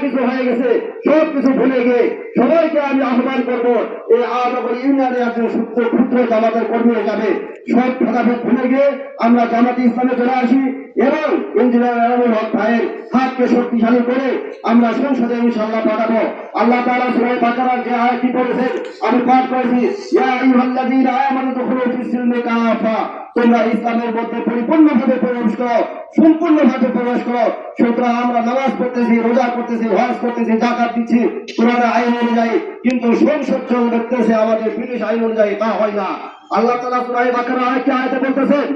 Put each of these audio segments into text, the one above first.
কিছু হয়ে গেছে। সব কিছু ভুলে গিয়ে সবাইকে আমি আহ্বান করব এই আহ্বান ইউনিয়নে আছে সূত্র ক্ষুদ্র জামাতের কর্মী যাবে। সব ভেদাভেদ ভুলে গিয়ে আমরা জামাতে ইসলামে চলে আসি এবং ইঞ্জিনিয়ার হক ভাইয়ের হাতকে শক্তিশালী করে আমরা সংসদে ইনশাল্লাহ পাঠাবো। আল্লাহ তাআলা সূরা বাকারার যে আয়াতটি পড়েছেন আমি পাঠ করেছি, ইয়া আইয়ুহাল্লাযীনা আমানু দুখুলু ফিস সিলমি কাফা তোমরা ইসলামের মধ্যে পরিপূর্ণভাবে প্রবেশ করো, সম্পূর্ণভাবে প্রবেশ করো। সুতরাং আমরা নামাজ পড়তেছি, রোজা করতেছি হজ করতেছি জাকাত দিচ্ছি কোরআন আইন অনুযায়ী, কিন্তু সংসদ দেখতেছে, আমাদের ব্রিটিশ আইন অনুযায়ী তা হয় না। আল্লাহ তাআলা সূরা বাকারা আয়াতটি আয়াতে বলতেছেন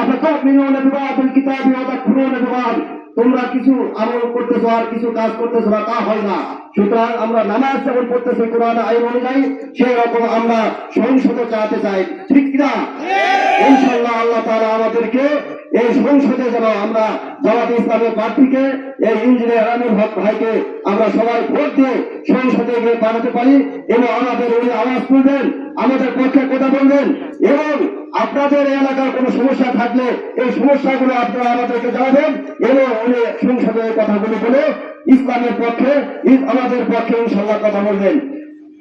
আপনি তো মিনুনা বিবাদুল কিতাবি ওয়া তাকফুরুনা বিবাদ। তোমরা কিছু আমল করতেছো আর কিছু কাজ করতেছো না তা হয় না। সুতরাং আমরা নামাজ যেমন পড়তেছি কোরআন আইন অনুযায়ী, সেই রকম আমরা সংসদে চালাতে চাই। ঠিক কিনা? ইনশাল্লাহ আল্লাহ তাআলা আমাদেরকে এই সংসদে যেন আমরা জামাত ইসলামের প্রার্থীকে, এই ইঞ্জিনিয়ার আমির ভাইকে আমরা সবাই ভোট দিয়ে সংসদে গিয়ে পাঠাতে পারি এবং আমাদের উনি আওয়াজ তুলবেন, আমাদের পক্ষে কথা বলবেন এবং আপনাদের এলাকার কোনো সমস্যা থাকলে এই সমস্যাগুলো আপনারা আমাদেরকে জানাবেন এবং উনি সংসদে কথাগুলো বলে ইসলামের পক্ষে আমাদের পক্ষে ইনশাল্লাহ কথা বলবেন।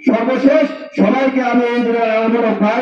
সর্বশেষ সবাইকে আমি ইঞ্জিনিয়ার আহমদ ভাই